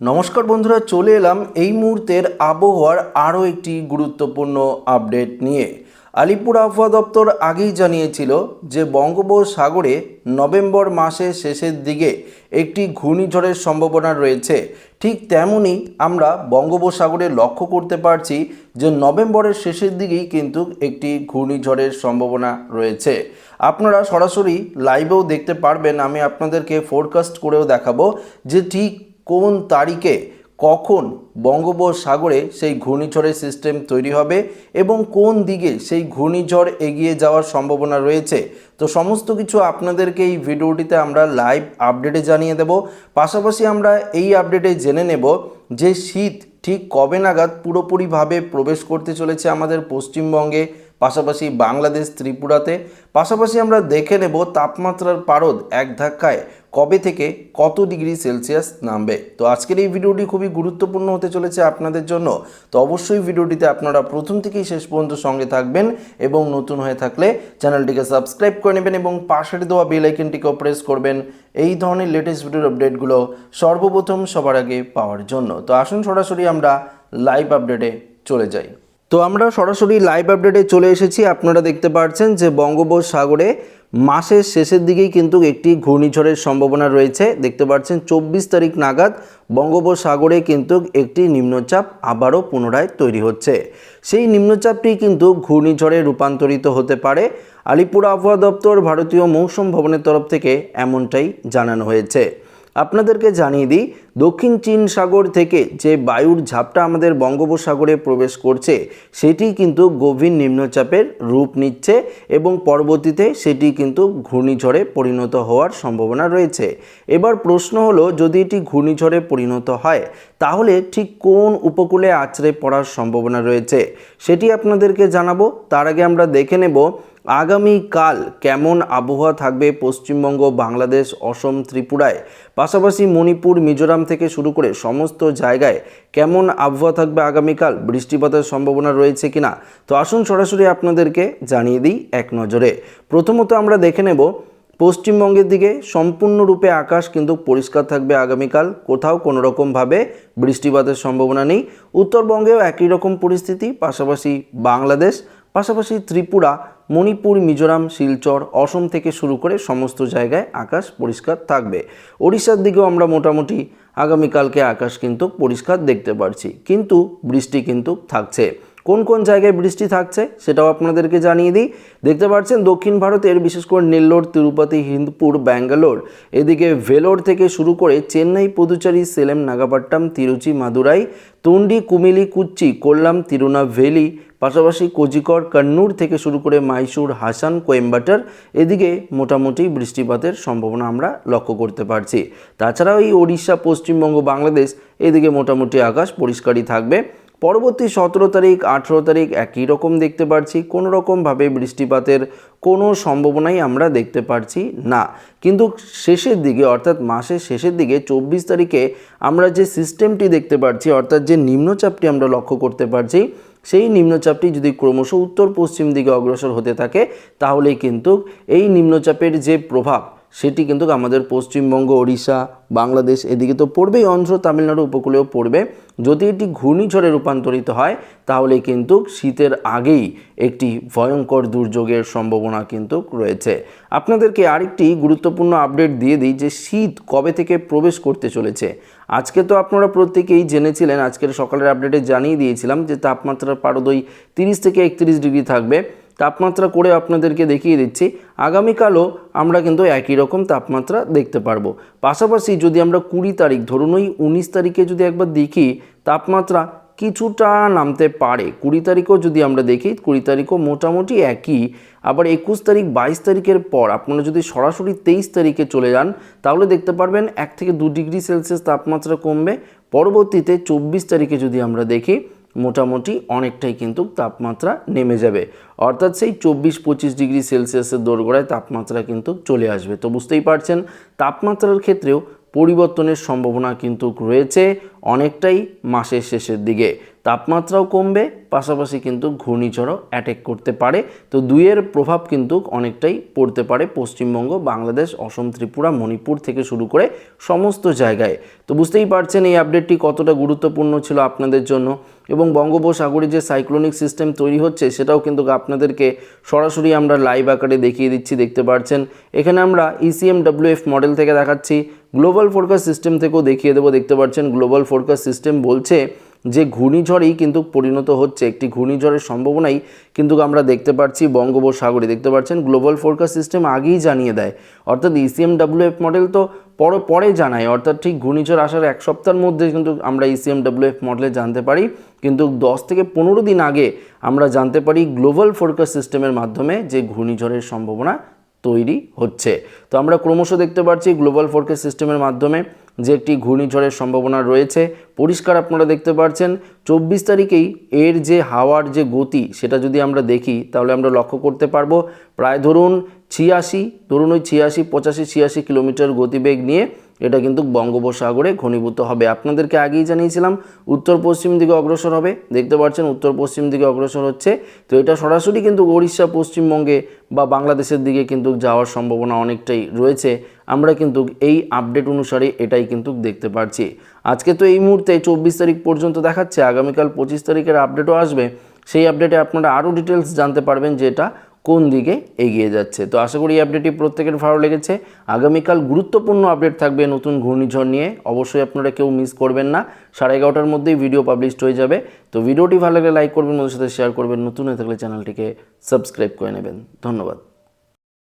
নমস্কার বন্ধুরা, চলে এলাম এই মুহূর্তের আবহাওয়ার আরও একটি গুরুত্বপূর্ণ আপডেট নিয়ে। আলিপুর আবহাওয়া দপ্তর আগেই জানিয়েছিল যে বঙ্গোপসাগরে নভেম্বর মাসের শেষের দিকে একটি ঘূর্ণিঝড়ের সম্ভাবনা রয়েছে। ঠিক তেমনই আমরা বঙ্গোপসাগরে লক্ষ্য করতে পারছি যে নভেম্বরের শেষের দিকেই কিন্তু একটি ঘূর্ণিঝড়ের সম্ভাবনা রয়েছে। আপনারা সরাসরি লাইভেও দেখতে পারবেন, আমি আপনাদেরকে ফোরকাস্ট করেও দেখাবো যে ঠিক কোন তারিখে কখন বঙ্গোপসাগরে সেই ঘূর্ণিঝড়ের সিস্টেম তৈরি হবে এবং কোন দিকে সেই ঘূর্ণিঝড় এগিয়ে যাওয়ার সম্ভাবনা রয়েছে? তো সমস্ত কিছু আপনাদেরকে এই ভিডিওটিতে আমরা লাইভ আপডেটে জানিয়ে দেব। পাশাপাশি আমরা এই আপডেটে জেনে নেব যে শীত ঠিক কবে নাগাদ পুরোপুরিভাবে প্রবেশ করতে চলেছে আমাদের পশ্চিমবঙ্গে। পাশাপাশি বাংলাদেশ ত্রিপুরাতে। পাশাপাশি আমরা দেখে নেব তাপমাত্রার পারদ এক ধাক্কায় কবে থেকে কত ডিগ্রি সেলসিয়াস নামবে। তো আজকের এই ভিডিওটি খুবই গুরুত্বপূর্ণ হতে চলেছে আপনাদের জন্য। তো অবশ্যই ভিডিওটিতে আপনারা প্রথম থেকেই শেষ পর্যন্ত সঙ্গে থাকবেন এবং নতুন হয়ে থাকলে চ্যানেলটিকে সাবস্ক্রাইব করে নেবেন এবং পাশের দেওয়া বেল আইকনটিকেও প্রেস করবেন। এই ধরনের লেটেস্ট ভিডিওর আপডেটগুলো সর্বপ্রথম সবার আগে পাওয়ার জন্য। তো আসুন সরাসরি আমরা লাইভ আপডেটে চলে যাই। তো আমরা সরাসরি লাইভ আপডেটে চলে এসেছি। আপনারা দেখতে পাচ্ছেন যে বঙ্গোপসাগরে মাসের শেষের দিকেই কিন্তু একটি ঘূর্ণিঝড়ের সম্ভাবনা রয়েছে। দেখতে পাচ্ছেন চব্বিশ তারিখ নাগাদ বঙ্গোপসাগরে কিন্তু একটি নিম্নচাপ আবারও পুনরায় তৈরি হচ্ছে। সেই নিম্নচাপটি কিন্তু ঘূর্ণিঝড়ে রূপান্তরিত হতে পারে। আলিপুর আবহাওয়া দপ্তর, ভারতীয় মৌসুম ভবনের তরফ থেকে এমনটাই জানানো হয়েছে। আপনাদেরকে জানিয়ে দিই, দক্ষিণ চীন সাগর থেকে যে বায়ুর ঝাপটা আমাদের বঙ্গোপসাগরে প্রবেশ করছে, সেটি কিন্তু গভীর নিম্নচাপের রূপ নিচ্ছে এবং পরবর্তীতে সেটি কিন্তু ঘূর্ণিঝড়ে পরিণত হওয়ার সম্ভাবনা রয়েছে। এবার প্রশ্ন হলো, যদি এটি ঘূর্ণিঝড়ে পরিণত হয়, তাহলে ঠিক কোন উপকূলে আছড়ে পড়ার সম্ভাবনা রয়েছে? সেটি আপনাদেরকে জানাব। তার আগে আমরা দেখে নেব আগামীকাল কেমন আবহাওয়া থাকবে পশ্চিমবঙ্গ, বাংলাদেশ, অসম, ত্রিপুরায়? পাশাপাশি মণিপুর, মিজোরাম থেকে শুরু করে সমস্ত জায়গায় কেমন আবহাওয়া থাকবে আগামীকাল? বৃষ্টিপাতের সম্ভাবনা রয়েছে কিনা? তো আসুন সরাসরি আপনাদেরকে জানিয়ে দিই এক নজরে। প্রথমত আমরা দেখে নেব, পশ্চিমবঙ্গের দিকে সম্পূর্ণরূপে আকাশ কিন্তু পরিষ্কার থাকবে আগামীকাল। কোথাও কোনো রকমভাবে বৃষ্টিপাতের সম্ভাবনা নেই। উত্তরবঙ্গেও একই রকম পরিস্থিতি, পাশাপাশি বাংলাদেশ, পাশাপাশি ত্রিপুরা। মণিপুর, মিজোরাম, শিলচর, অসম থেকে শুরু করে সমস্ত জায়গায় আকাশ পরিষ্কার থাকবে। ওড়িশার দিকেও আমরা মোটামুটি আগামীকালকে আকাশ কিন্তু পরিষ্কার দেখতে পারছি। কিন্তু বৃষ্টি কিন্তু থাকছে। কোন কোন জায়গায় বৃষ্টি থাকছে সেটাও আপনাদেরকে জানিয়ে দিই। দেখতে পাচ্ছেন দক্ষিণ ভারতের, বিশেষ করে নেল্লোর, তিরুপতি, হিন্দপুর, ব্যাঙ্গালোর। এদিকে ভেলোর থেকে শুরু করে চেন্নাই, পুদুচেরি, সেলেম নাগাপাট্টাম তিরুচি, মাদুরাই, তন্ডি কুমিলি কুচ্চি কোল্লাম, তিরুনাভেলি পাশাপাশি কোজিকর কন্নুর থেকে শুরু করে মাইসুর হাসান, কোয়েম্বাটার, এদিকে মোটামুটি বৃষ্টিপাতের সম্ভাবনা আমরা লক্ষ্য করতে পারছি। তাছাড়াও এই ওড়িশা, পশ্চিমবঙ্গ, বাংলাদেশ, এদিকে মোটামুটি আকাশ পরিষ্কারই থাকবে। পরবর্তী সতেরো তারিখ, আঠেরো তারিখ একই রকম দেখতে পারছি। কোনো রকমভাবে বৃষ্টিপাতের কোনো সম্ভাবনাই আমরা দেখতে পারছি না। কিন্তু শেষের দিকে, অর্থাৎ মাসের শেষের দিকে, চব্বিশ তারিখে আমরা যে সিস্টেমটি দেখতে পারছি, অর্থাৎ যে নিম্নচাপটি আমরা লক্ষ্য করতে পারছি সেই নিম্নচাপটি যদি ক্রমশ উত্তর পশ্চিম দিকে অগ্রসর হতে থাকে, তাহলেই কিন্তু এই নিম্নচাপের যে প্রভাব সেটি কিন্তু আমাদের পশ্চিমবঙ্গ, ওড়িশা, বাংলাদেশ এদিকে তো পড়বেই, অন্ধ্র তামিলনাড়ু উপকূলেও পড়বে। যদি এটি ঘূর্ণিঝড়ে রূপান্তরিত হয় তাহলে কিন্তু শীতের আগেই একটি ভয়ঙ্কর দুর্যোগের সম্ভাবনা কিন্তু রয়েছে। আপনাদেরকে আরেকটি গুরুত্বপূর্ণ আপডেট দিয়ে দিই যে শীত কবে থেকে প্রবেশ করতে চলেছে। আজকে তো আপনারা প্রত্যেকেই জেনেছিলেন, আজকের সকালের আপডেটে জানিয়ে দিয়েছিলাম যে তাপমাত্রার পারদই তিরিশ থেকে একত্রিশ ডিগ্রি থাকবে। তাপমাত্রা করে আপনাদেরকে দেখিয়ে দিচ্ছি। আগামীকালও আমরা কিন্তু একই রকম তাপমাত্রা দেখতে পারব। পাশাপাশি যদি আমরা কুড়ি তারিখ ধরুন, ওই উনিশ তারিখে যদি একবার দেখি, তাপমাত্রা কিছুটা নামতে পারে। কুড়ি তারিখও যদি আমরা দেখি, কুড়ি তারিখও মোটামুটি একই। আবার একুশ তারিখ, বাইশ তারিখের পর আপনারা যদি সরাসরি তেইশ তারিখে চলে যান, তাহলে দেখতে পারবেন এক থেকে দু ডিগ্রি সেলসিয়াস তাপমাত্রা কমবে। পরবর্তীতে চব্বিশ তারিখে যদি আমরা দেখি মোটামুটি অনেকটাই কিন্তু তাপমাত্রা নেমে যাবে। অর্থাৎ সেই চব্বিশ পঁচিশ ডিগ্রি সেলসিয়াসের দোরগোড়ায় তাপমাত্রা কিন্তু চলে আসবে। তো বুঝতেই পারছেন, তাপমাত্রার ক্ষেত্রেও পরিবর্তনের সম্ভাবনা কিন্তু রয়েছে। অনেকটাই মাসের শেষের দিকে। তাপমাত্রাও কমবে, পাশাপাশি কিন্তু ঘূর্ণিঝড়ও অ্যাটেক করতে পারে। তো দুইয়ের প্রভাব কিন্তু অনেকটাই পড়তে পারে পশ্চিমবঙ্গ, বাংলাদেশ, অসম, ত্রিপুরা, মণিপুর থেকে শুরু করে সমস্ত জায়গায়। তো বুঝতেই পারছেন এই আপডেটটি কতটা গুরুত্বপূর্ণ ছিল আপনাদের জন্য এবং বঙ্গোপসাগরে যে সাইক্লোনিক সিস্টেম তৈরি হচ্ছে সেটাও কিন্তু আপনাদেরকে সরাসরি আমরা লাইভ আকারে দেখিয়ে দিচ্ছি, দেখতে পাচ্ছেন এখানে আমরা E ইসিএম ডাব্লিউএফ মডেল থেকে দেখাচ্ছি। গ্লোবাল ফোরকাস্ট সিস্টেম থেকেও দেখিয়ে দেবো, দেখতে পাচ্ছেন গ্লোবাল ফোরকাস্ট সিস্টেম বলছে যে ঘূর্ণিঝড়ই কিন্তু পরিণত হচ্ছে। একটি ঘূর্ণিঝড়ের সম্ভাবনাই কিন্তু আমরা দেখতে পাচ্ছি বঙ্গোপসাগরে। দেখতে পাচ্ছেন গ্লোবাল ফোরকাস্ট সিস্টেম আগেই জানিয়ে দেয়। অর্থাৎ E ইসিএম ডাব্লিউএফ মডেল তো পরে পরে জানায়। অর্থাৎ ঠিক ঘূর্ণিঝড় আসার এক সপ্তাহের মধ্যে কিন্তু আমরা E ইসিএম ডাব্লিউএফ মডেলে জানতে পারি। কিন্তু দশ থেকে পনেরো দিন আগে আমরা জানতে পারি গ্লোবাল ফোরকাস্ট সিস্টেমের মাধ্যমে যে ঘূর্ণিঝড়ের সম্ভাবনা তৈরি হচ্ছে। তো আমরা ক্রমশ দেখতে পাচ্ছি গ্লোবাল ফোরকাস্ট সিস্টেমের মাধ্যমে যে একটি ঘূর্ণিঝড়ের সম্ভাবনা রয়েছে, পরিষ্কার আপনারা দেখতে পাচ্ছেন চব্বিশ তারিখেই এর যে হাওয়ার যে গতি, সেটা যদি আমরা দেখি, তাহলে আমরা লক্ষ্য করতে পারব, প্রায় ধরুন ছিয়াশি, ধরুন ওই ছিয়াশি, পঁচাশি, ছিয়াশি কিলোমিটার গতিবেগ নিয়ে এটা কিন্তু বঙ্গোপসাগরে ঘনীভূত হবে। আপনাদেরকে আগেই জানিয়েছিলাম, উত্তর পশ্চিম দিকে অগ্রসর হবে। দেখতে পাচ্ছেন, উত্তর পশ্চিম দিকে অগ্রসর হচ্ছে। তো এটা সরাসরি কিন্তু উড়িষ্যা পশ্চিমবঙ্গে বা বাংলাদেশের দিকে কিন্তু যাওয়ার সম্ভাবনা অনেকটাই রয়েছে। আমরা কিন্তু এই আপডেট অনুসারে এটাই কিন্তু দেখতে পাচ্ছি আজকে তো এই মুহূর্তে চব্বিশ তারিখ পর্যন্ত দেখাচ্ছে, আগামীকাল পঁচিশ তারিখের আপডেটও আসবে। সেই আপডেটে আপনারা আরও ডিটেলস জানতে পারবেন যে এটা কোন দিকে এগিয়ে যাচ্ছে? তো আশা করি এই আপডেটটি প্রত্যেকের ভালো লেগেছে। আগামীকাল গুরুত্বপূর্ণ আপডেট থাকবে নতুন ঘূর্ণিঝড় নিয়ে। অবশ্যই আপনারা কেউ মিস করবেন না। সাড়ে এগারোটার মধ্যেই ভিডিও পাবলিশড হয়ে যাবে। তো ভিডিওটি ভালো লাগলে লাইক করবেন ওদের সাথে শেয়ার করবেন। নতুন হয়ে থাকলে চ্যানেলটিকে সাবস্ক্রাইব করে নেবেন। ধন্যবাদ।